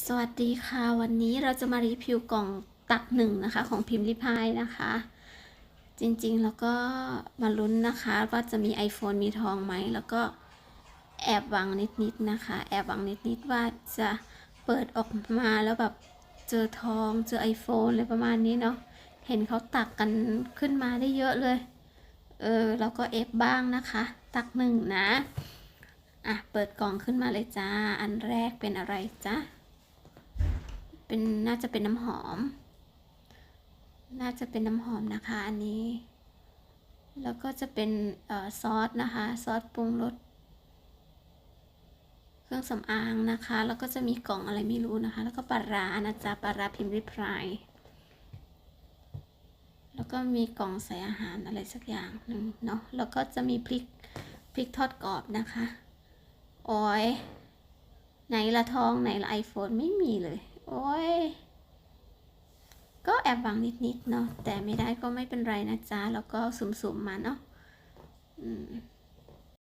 สวัสดีค่ะ วันนี้เราจะมารีวิวกล่องตักหนึ่งนะคะ ของพิมพ์ริพายนะคะ จริงๆแล้วก็มาลุ้นนะคะ ว่าจะมี iPhone มีทองไหม แล้วก็แอบหวังนิดๆนะคะ แอบหวังนิดๆว่าจะเปิดออกมาแล้วแบบเจอทองเจอ iPhone อะไรประมาณนี้เนาะเห็นเขาตักกันขึ้นมาได้เยอะเลย เออแล้วก็เอฟบ้างนะคะ ตักหนึ่งนะ อะ เปิดกล่องขึ้นมาเลยจ้า อันแรกเป็นอะไรจ๊ะ เป็นน่าจะเป็นน้ำหอม น่าจะเป็นน้ำหอมนะคะอันนี้ แล้วก็จะเป็นออซอสนะคะซอสปรุงรสเครื่องสำอางนะคะ แล้วก็จะมีกล่องอะไรไม่รู้นะคะ แล้วก็ปลาร้านะจ๊ะปลาร้าพิมพ์ริพรายแล้วก็มีกล่องใส่อาหารอะไรสักอย่างหนึ่งเนาะแล้วก็จะมีพริกพริกทอดกรอบนะคะโอ้ยไหนละทองไหนละไอโฟนไม่มีเลย โอ้ย ก็แอบหวังนิดๆเนาะ แต่ไม่ได้ก็ไม่เป็นไรนะจ๊ะ แล้วก็สุ่มๆมาเนาะ อืม